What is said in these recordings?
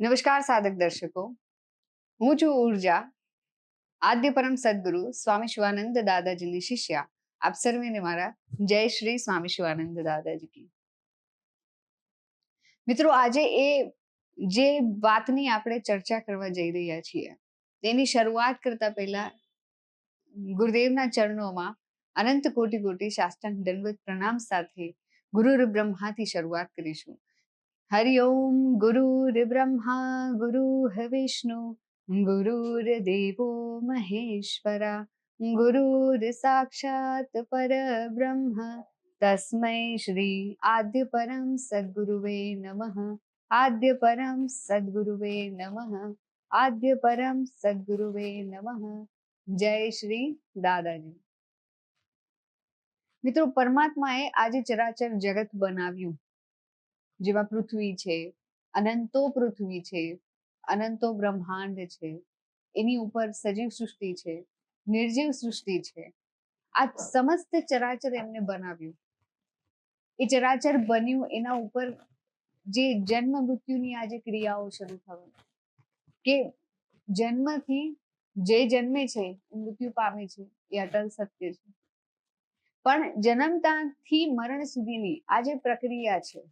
નમસ્કાર સાધક દર્શકો હું છું ઊર્જા આદ્ય પરમ સદગુરુ સ્વામી શિવાનંદ દાદાજીની શિષ્યા આપ સર્વેને મારા જય શ્રી સ્વામી શિવાનંદ દાદાજી મિત્રો આજે એ જે વાતની આપણે ચર્ચા કરવા જઈ રહ્યા છીએ તેની શરૂઆત કરતા પહેલા ગુરુદેવના ચરણોમાં અનંત કોટી કોટી શાસ્ત્રાંગ દંડવત પ્રણામ સાથે ગુરુ બ્રહ્માથી શરૂઆત કરીશું હરિ ઓમ ગુરુર્બ્રહ્મા ગુરુઃ વિષ્ણુ ગુરુર્દેવો મહેશ્વરા ગુરુર સાક્ષાત પરબ્રહ્મ તસ્મૈ શ્રી આદ્ય પરમ સદગુરુવે નમઃ આદ્ય પરમ સદગુરુવે નમઃ આદ્ય પરમ સદગુરુવે નમઃ જય શ્રી દાદાજી મિત્રો પરમાત્માએ આજે ચરાચર જગત બનાવ્યું. જેમાં પૃથ્વી છે, અનંતો પૃથ્વી છે, અનંતો બ્રહ્માંડ છે, એની ઉપર સજીવ સૃષ્ટિ છે, નિર્જીવ સૃષ્ટિ છે. આ સમસ્ત ચરાચર એમને બનાવ્યું. એ ચરાચર બન્યું એના ઉપર જે જન્મ મૃત્યુની આજે ક્રિયાઓ શરૂ થવાની કે જન્મથી જે જન્મે છે મૃત્યુ પામે છે, એ અટલ સત્ય છે. પણ જન્મતાથી મરણ સુધીની આ જે પ્રક્રિયા છે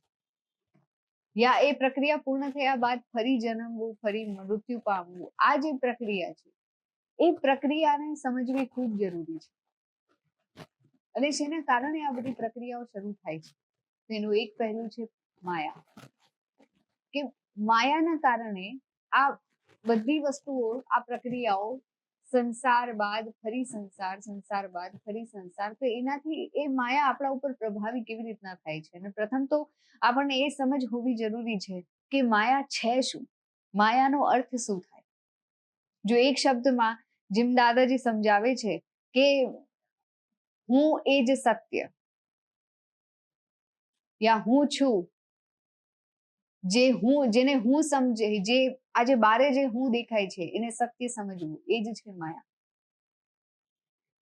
યા એ પ્રક્રિયા પૂર્ણ થયા બાદ ફરી જન્મવું, ફરી મૃત્યુ પામવું, આ જે પ્રક્રિયા છે, એ પ્રક્રિયાને સમજવી ખૂબ જરૂરી છે. અને જેના કારણે આ બધી પ્રક્રિયાઓ શરૂ થાય છે. તેનું એક પહેલું છે માયા. કે માયાના કારણે આ બધી વસ્તુઓ, આ પ્રક્રિયાઓ સંસાર બાદ, ફરી સંસાર સંસાર બાદ, ફરી સંસાર. તો એનાથી એ માયા આપણા ઉપર પ્રભાવી કેવી રીતના થાય છે? અને પ્રથમ તો આપણને એ સમજ હોવી જરૂરી છે કે માયા છે શું? માયાનો અર્થ શું થાય? જો એક શબ્દમાં જેમ દાદાજી સમજાવે છે કે હું એ જ સત્ય. યા હું છું જે હું, જેને હું સમજે, જે આજે બારે જે હું દેખાય છે, એને સત્ય સમજવું, એ જ છે માયા.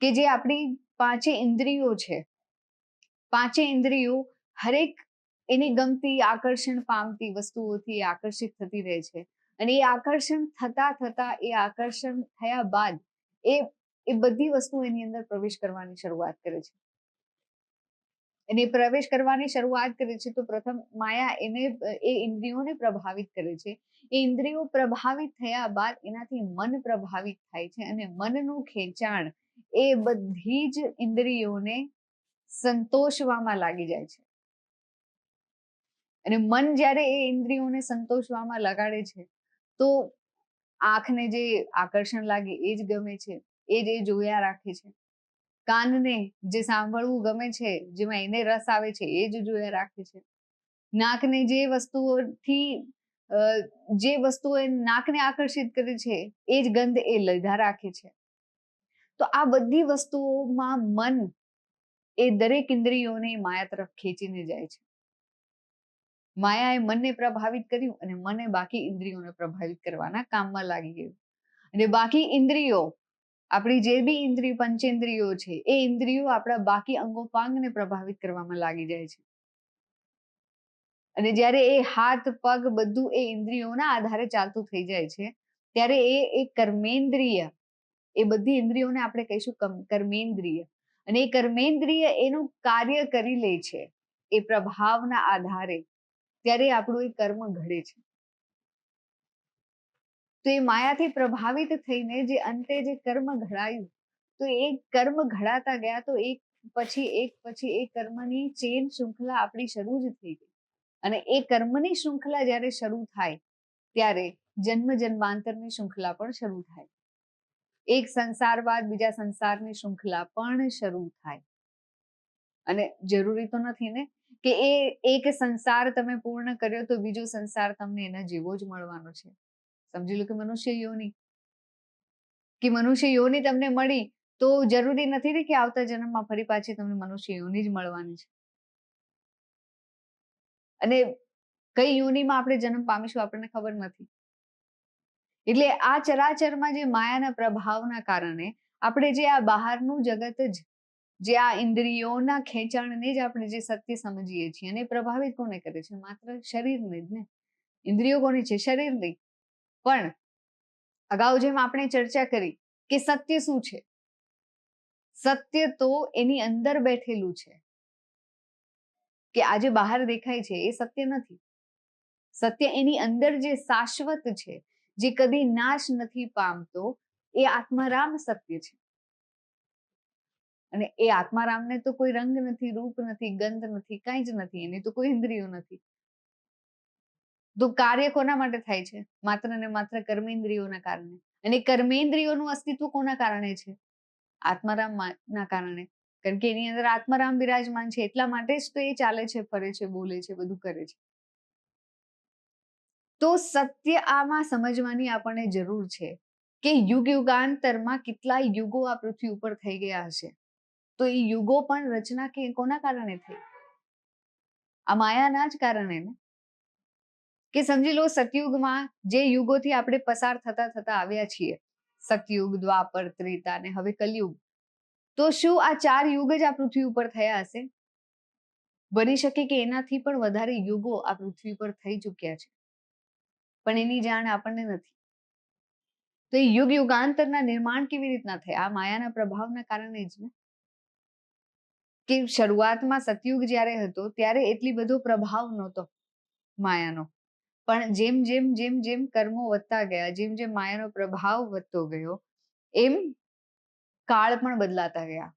કે જે આપણી પાંચે ઇન્દ્રિયો છે, પાંચે ઇન્દ્રિયો હરેક એની ગમતી, આકર્ષણ પામતી વસ્તુઓથી આકર્ષિત થતી રહે છે. અને એ આકર્ષણ થતા થતા, એ આકર્ષણ થયા બાદ એ એ બધી વસ્તુ એની અંદર પ્રવેશ કરવાની શરૂઆત કરે છે. એને પ્રવેશ કરવાની શરૂઆત કરે છે, તો પ્રથમ માયા એને, એ ઇન્દ્રિયોને પ્રભાવિત કરે છે. એ ઇન્દ્રિયો પ્રભાવિત થયા બાદ એનાથી મન પ્રભાવિત થાય છે અને મનનું ખેંચાણ એ બધી જ ઇન્દ્રિયોને સંતોષવામાં લાગી જાય છે. અને મન જ્યારે એ ઇન્દ્રિયોને સંતોષવામાં લગાડે છે, તો આંખને જે આકર્ષણ લાગે એ જ ગમે છે, એ જ એ જોયા રાખે છે. કાનને જે સાંભળવું ગમે છે, જેમાં એને રસ આવે છે, એ જ જોયા રાખે છે. નાકને જે વસ્તુઓથી જે વસ્તુઓ નાકને આકર્ષિત કરે છે, એ જ ગંધ એ લીધા રાખે છે. તો આ બધી વસ્તુઓમાં મન એ દરેક ઇન્દ્રિયોને માયા તરફ ખેંચીને જાય છે. માયાએ મનને પ્રભાવિત કર્યું અને મને બાકી ઇન્દ્રિયોને પ્રભાવિત કરવાના કામમાં લાગી ગયું. અને બાકી ઇન્દ્રિયો આપણી જે બી ઇન્દ્રિય, પંચેન્દ્રિયો છે, એ ઇન્દ્રિયો આપણા બાકી અંગોપાંગને પ્રભાવિત કરવામાં લાગી જાય છે. અને જ્યારે એ હાથ, પગ બધું એ ઇન્દ્રિયોના આધારે ચાલતું થઈ જાય છે, ત્યારે એ એ કર્મેન્દ્રિય, એ બધી ઇન્દ્રિયોને આપણે કહીશું કર્મેન્દ્રિય. અને એ કર્મેન્દ્રિય એનું કાર્ય કરી લે છે, એ પ્રભાવના આધારે, ત્યારે આપણું એ કર્મ ઘડે છે. તો એ માયાથી પ્રભાવિત થઈને જે અંતે જે કર્મ ઘડાયું, તો એ કર્મ ઘડાતા ગયા તો એક પછી એક પછી એ કર્મની ચેન શૃંખલા આપણી શરૂ જ થઈ ગઈ. અને એ કર્મની શૃંખલા જ્યારે શરૂ થાય, ત્યારે જન્મ જન્માંતરની શૃંખલા પણ શરૂ થાય. એક સંસાર બાદ બીજા સંસારની શૃંખલા પણ શરૂ થાય. અને જરૂરી તો નથી ને કે એ એક સંસાર તમે પૂર્ણ કર્યો તો બીજો સંસાર તમને એના જેવો જ મળવાનો છે. સમજી લો કે મનુષ્ય યોની કે મનુષ્ય યોની તમને મળી તો જરૂરી નથી કે આવતા જન્મમાં ફરી પાછી તમને મનુષ્ય યોની જ મળવાની છે. અને કઈ યોનીમાં આપણે જન્મ પામીશું આપણને ખબર નથી. એટલે આ ચરાચરમાં જે માયાના પ્રભાવના કારણે આપણે જે આ બહારનું જગત જ, જે આ ઇન્દ્રિયોના ખેંચાણને જ આપણે જે સત્ય સમજીએ છીએ અને પ્રભાવિત કોને કરે છે? માત્ર શરીરને જ ને? ઇન્દ્રિયો કોની છે? શરીરની પણ અગાઉ જેમ આપણે ચર્ચા કરી કે સત્ય શું છે? સત્ય તો એની અંદર બેઠેલું છે. કે આજે બહાર દેખાય છે એ સત્ય નથી. સત્ય એની અંદર જે શાશ્વત છે, જે કદી નાશ નથી પામતો, એ આત્મારામ સત્ય છે. અને એ આત્મારામને તો કોઈ રંગ નથી, રૂપ નથી, ગંધ નથી, કઈ જ નથી, એને તો કોઈ ઇન્દ્રિયો નથી. તો કાર્ય કોના માટે થાય છે? માત્ર ને માત્ર કર્મેન્દ્રિયોના કારણે. અને કર્મેન્દ્રિયોનું અસ્તિત્વ કોના કારણે છે? આત્મારામ ના કારણે. કારણ કે એની અંદર આત્મારામ બિરાજમાન છે, એટલા માટે જ તો એ ચાલે છે, ફરે છે, બોલે છે, બધું કરે છે. તો સત્ય આમાં સમજવાની આપણને જરૂર છે કે યુગ યુગાંતરમાં કેટલા યુગો આ પૃથ્વી ઉપર થઈ ગયા હશે. તો એ યુગો પણ રચના કે કોના કારણે થઈ? આ માયાના જ કારણે ને? કે સમજી લો સતયુગમાં જે યુગોથી આપણે પસાર થતા થતા આવ્યા છીએ, સતયુગ, દ્વાપર, ત્રેતા ને હવે કલયુગ, તો શું આ ચાર યુગ જ આ પૃથ્વી ઉપર થયા હશે? બની શકે કે એનાથી પણ વધારે યુગો આ પૃથ્વી પર થઈ ચૂક્યા છે. પણ એની જાણ આપણને નથી. તો એ યુગ યુગાંતરના નિર્માણ કેવી રીતના થયા? આ માયાના પ્રભાવના કારણે જ ને? કે શરૂઆતમાં સતયુગ જ્યારે હતો, ત્યારે એટલી બધો પ્રભાવ નહોતો માયાનો. પણ જેમ જેમ જેમ જેમ કર્મો વધતા ગયા, જેમ જેમ માયાનો પ્રભાવ વધતો ગયો, એમ કાળ પણ બદલાતા ગયા,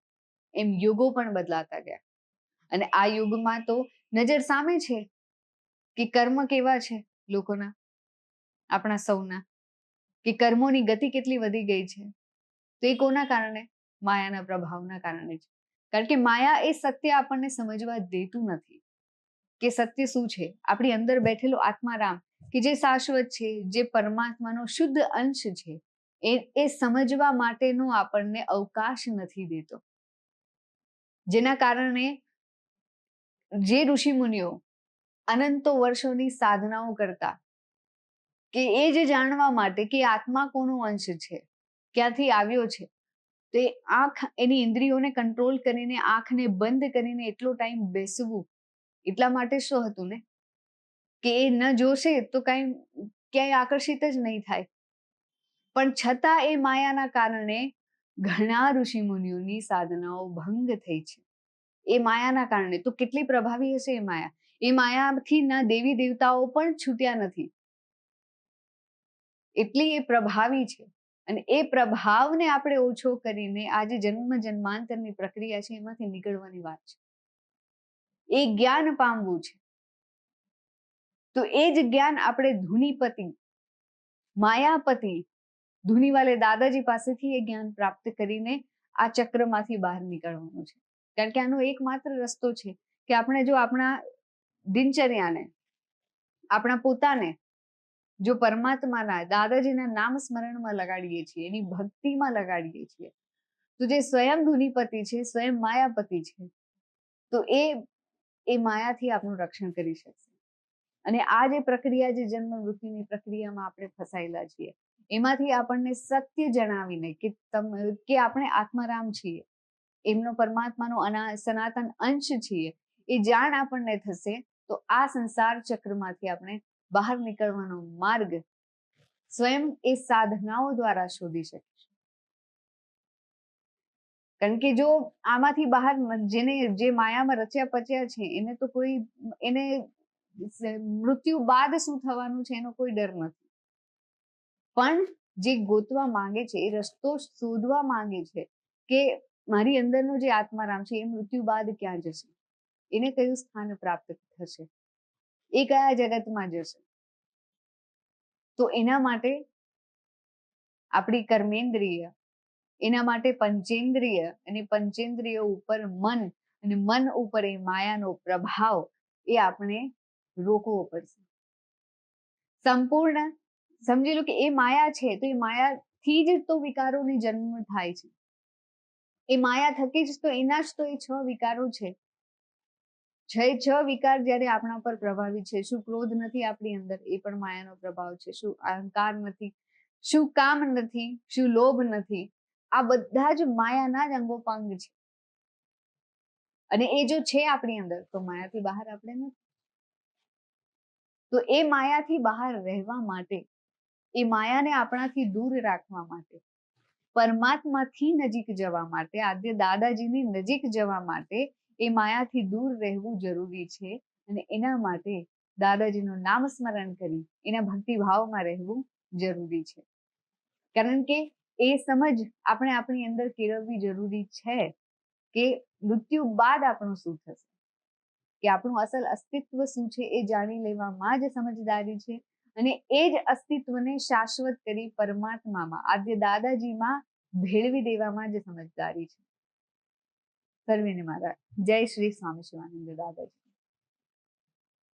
એમ યુગો પણ બદલાતા ગયા. અને આ યુગમાં તો નજર સામે છે કે કર્મ કેવા છે લોકોના, આપણા સૌના, કે કર્મોની ગતિ કેટલી વધી ગઈ છે. તો એ કોના કારણે? માયાના પ્રભાવના કારણે છે કારણ કે માયા એ સત્ય આપણને સમજવા દેતું નથી. કે સત્ય શું છે? આપણી અંદર બેઠેલો આત્મારામ કે જે શાશ્વત છે, જે પરમાત્માનો શુદ્ધ અંશ છે, એ એ સમજવા માટેનો આપણને અવકાશ નથી દેતો. જેના કારણે જે ઋષિ મુનિઓ અનંતો વર્ષોની સાધનાઓ કરતા કે એ જે જાણવા માટે કે આત્મા કોનો અંશ છે, ક્યાંથી આવ્યો છે, તે આંખ એની ઇન્દ્રિયોને કંટ્રોલ કરીને, આંખને બંધ કરીને એટલો ટાઈમ બેસવું એટલા માટે શું હતું ને? કે એ ન જોશે તો કાંઈ ક્યાંય આકર્ષિત જ નહીં થાય. પણ છતાં એ માયાના કારણે ઘણા ઋષિ મુનિઓની સાધનાઓ ભંગ થઈ છે. એ માયાના કારણે. તો કેટલી પ્રભાવી હશે એ માયા? એ માયાથી ના દેવી દેવતાઓ પણ છૂટ્યા નથી. એટલી એ પ્રભાવી છે. અને એ પ્રભાવને આપણે ઓછો કરીને આજે જન્મ જન્માંતરની પ્રક્રિયા છે એમાંથી નીકળવાની વાત છે. એ જ્ઞાન પામવું છે. તો એ જ જ્ઞાન આપણે ધુનીપતિ, માયાપતિ, ધુનીવાલે દાદાજી પાસેથી એ જ્ઞાન પ્રાપ્ત કરીને આ ચક્રમાંથી બહાર નીકળવાનું છે. કારણ કે આનો એકમાત્ર રસ્તો છે કે આપણે જો આપણા દિનચર્યાને, આપણા પોતાને, જો પરમાત્માના, દાદાજીના નામ સ્મરણમાં લગાડીએ છીએ, એની ભક્તિમાં લગાડીએ છીએ, તો જે સ્વયં ધુનીપતિ છે, સ્વયં માયાપતિ છે, તો એ એ માયાથી આપણું રક્ષણ કરી શકશે. અને આ જે પ્રક્રિયા જે જન્મ મૃત્યુની પ્રક્રિયામાં આપણે ફસાયેલા છીએ, એમાંથી આપણને સત્ય જણાવીને કે તમે, કે આપણે આત્મારામ છીએ, એમનો પરમાત્માનો અના, સનાતન અંશ છીએ, એ જાણ આપણને થશે, તો આ સંસાર ચક્રમાંથી આપણે બહાર નીકળવાનો માર્ગ સ્વયં એ સાધનાઓ દ્વારા શોધી શકીશું કારણ કે જો આમાંથી બહાર જેને, જે માયામાં રચ્યા પચ્યા છે, એને તો કોઈ, એને મૃત્યુ બાદ શું થવાનું છે એનો કોઈ ડર નથી. પણ જે ગોતવા માંગે છે, એ રસ્તો શોધવા માંગે છે કે મારી અંદરનો જે આત્મારામ છે, એ મૃત્યુ બાદ ક્યાં જશે? એને કયું સ્થાન પ્રાપ્ત થશે? એ કયા જગતમાં જશે? તો એના માટે આપણી કર્મેન્દ્રિય એના માટે પંચેન્દ્રિય અને પંચેન્દ્રિય ઉપર મન અને મન ઉપર એ માયાનો પ્રભાવ એ આપણે રોકવો પડશે. સંપૂર્ણ, સમજી લો કે એ માયા છે તો એ માયાથી જ તો વિકારોને જન્મ થાય છે. એ માયા થકી જ તો એના જ તો એ છ વિકારો છે. છ છ વિકાર જ્યારે આપણા પર પ્રભાવિત છે, શું ક્રોધ નથી આપણી અંદર? એ પણ માયાનો પ્રભાવ છે. શું અહંકાર નથી? શું કામ નથી? શું લોભ નથી? આ બધા જ માયાના જ અંગોપાંગ છે. અને એ જો છે આપણી અંદર, તો માયાથી બહાર આપણે નથી. તો એ માયાથી બહાર રહેવા માટે, એ માયાને આપણાથી દૂર રાખવા માટે, પરમાત્માથી નજીક જવા માટે આદ્ય દાદાજીની નજીક જવા માટે એ માયાથી દૂર રહેવું જરૂરી છે અને એના માટે દાદાજીનું નામ સ્મરણ કરી, એના ભક્તિભાવમાં રહેવું જરૂરી છે. કારણ કે એ સમજ આપણે આપણી અંદર કેળવવી જરૂરી છે કે મૃત્યુ બાદ આપણું શું થશે? કે આપણું અસલ અસ્તિત્વ શું છે એ જાણી લેવામાં જ સમજદારી છે અને એ જ અસ્તિત્વને શાશ્વત કરી પરમાત્મામાં, આદ્ય દાદાજીમાં ભેળવી દેવામાં જ સમજદારી છે. સર્વેને મારા જય શ્રી સ્વામી શિવાનંદ દાદાજી.